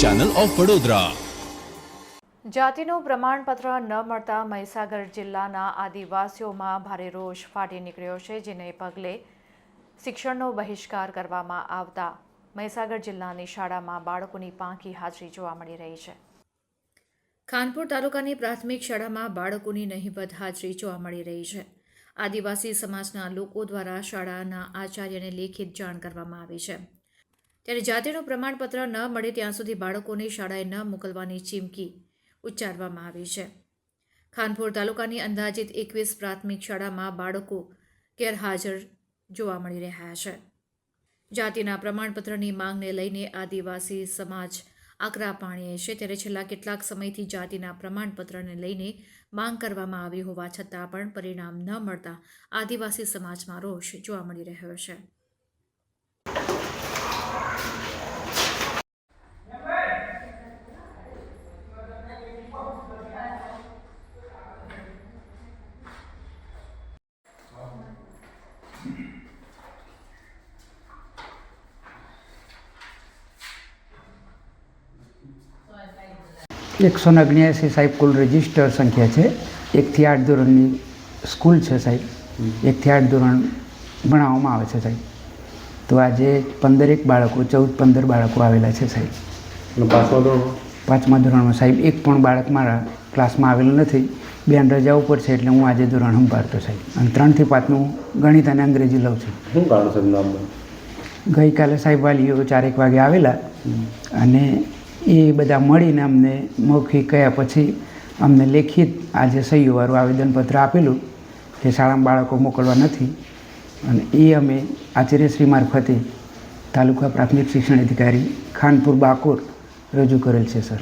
Channel of Vadodara જાતિનું પ્રમાણપત્ર ન મળતા મહીસાગર જિલ્લાના આદિવાસીઓમાં ભારે રોષ ફાટી નીકળ્યો છે જેને પગલે શિક્ષણનો બહિષ્કાર કરવામાં આવતા મહીસાગર જિલ્લાની શાળામાં બાળકોની પાંખી હાજરી જોવા મળી રહી છે. ખાનપુર તાલુકાની પ્રાથમિક શાળામાં બાળકોની નહીવત હાજરી જોવા મળી રહી છે. આદિવાસી સમાજના લોકો દ્વારા શાળાના આચાર્યને લેખિત જાણ કરવામાં આવી છે. ત્યારે જાતિનું પ્રમાણપત્ર ન મળે ત્યાં સુધી બાળકોને શાળાએ ન મોકલવાની ચીમકી ઉચ્ચારવામાં આવી છે. ખાનપુર તાલુકાની અંદાજિત એકવીસ પ્રાથમિક શાળામાં બાળકો ગેરહાજર જોવા મળી રહ્યા છે. જાતિના પ્રમાણપત્રની માંગને લઈને આદિવાસી સમાજ આકરા પાણીએ છે. ત્યારે છેલ્લા કેટલાક સમયથી જાતિના પ્રમાણપત્રને લઈને માંગ કરવામાં આવી હોવા છતાં પણ પરિણામ ન મળતા આદિવાસી સમાજમાં રોષ જોવા મળી રહ્યો છે. એકસો ને અગ્યાસી સાહેબ કુલ રજિસ્ટર સંખ્યા છે. એકથી આઠ ધોરણની સ્કૂલ છે સાહેબ. એકથી આઠ ધોરણ ભણાવવામાં આવે છે સાહેબ. તો આજે પંદરેક બાળકો ચૌદ પંદર બાળકો આવેલા છે સાહેબ. અને પાંચમા ધોરણમાં? પાંચમા ધોરણમાં સાહેબ એક પણ બાળક મારા ક્લાસમાં આવેલું નથી. બેન રજા ઉપર છે એટલે હું આજે ધોરણ સંભાળતો સાહેબ. અને ત્રણથી પાંચનું ગણિત અને અંગ્રેજી લઉં છું. શું કારણ સાહેબ ગઈકાલે સાહેબ વાલીઓ ચારેક વાગે આવેલા. અને એ બધા મળીને અમને મૌખિક કયા પછી અમને લેખિત આજે સહીવાળું આવેદનપત્ર આપેલું કે શાળામાં બાળકો મોકલવા નથી. અને એ અમે આચાર્યશ્રી મારફતે તાલુકા પ્રાથમિક શિક્ષણ અધિકારી ખાનપુર બાકોર રજૂ કરેલ છે, સર.